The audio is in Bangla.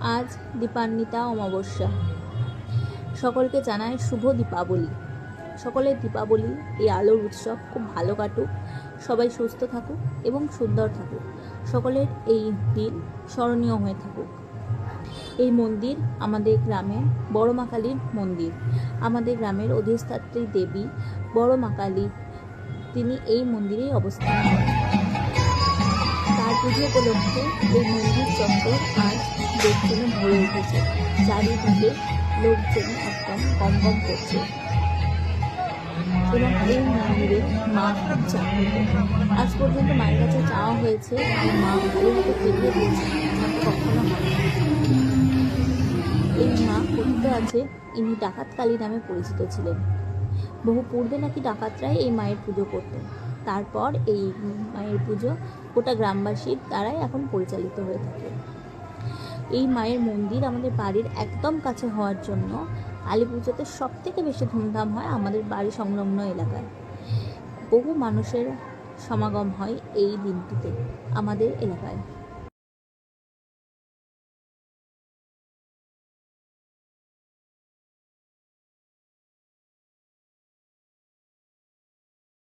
আজ দীপান্বিতা অমাবস্যা। সকলকে জানায় শুভ দীপাবলি। সকলের দীপাবলি, এই আলোর উৎসব খুব ভালো কাটুক, সবাই সুস্থ থাকুক এবং সুন্দর থাকুক। সকলের এই দিন স্মরণীয় হয়ে থাকুক। এই মন্দির আমাদের গ্রামে বড় মা কালীর মন্দির। আমাদের গ্রামের অধিষ্ঠাত্রী দেবী বড় মা কালী, তিনি এই মন্দিরেই অবস্থান করেন। তার পুজো উপলক্ষে এই মন্দির চত্বর লোকজনে ভরে উঠেছে। চারিদিকে লোকজন একদম কম কম করছে। এবং এই মন্দিরে মা খুব জাগ্রত। আজ পর্যন্ত মায়ের কাছে চাওয়া হয়েছে যে মা ভালো মতো ফিরিয়ে দিয়েছে। কখনো এই মা কথিত আছে, ইনি ডাকাত কালী নামে পরিচিত ছিলেন। বহু পূর্বে নাকি ডাকাতরাই এই মায়ের পুজো করতেন। তারপর এই মায়ের পুজো গোটা গ্রামবাসীর দ্বারাই এখন পরিচালিত হয়ে থাকে। এই মায়ের মন্দির আমাদের বাড়ির একদম কাছে হওয়ার জন্য কালী পুজোতে সব থেকে বেশি ধুমধাম হয় আমাদের বাড়ি সংলগ্ন এলাকায়। বহু মানুষের সমাগম হয় এই দিনটিতে আমাদের এলাকায়।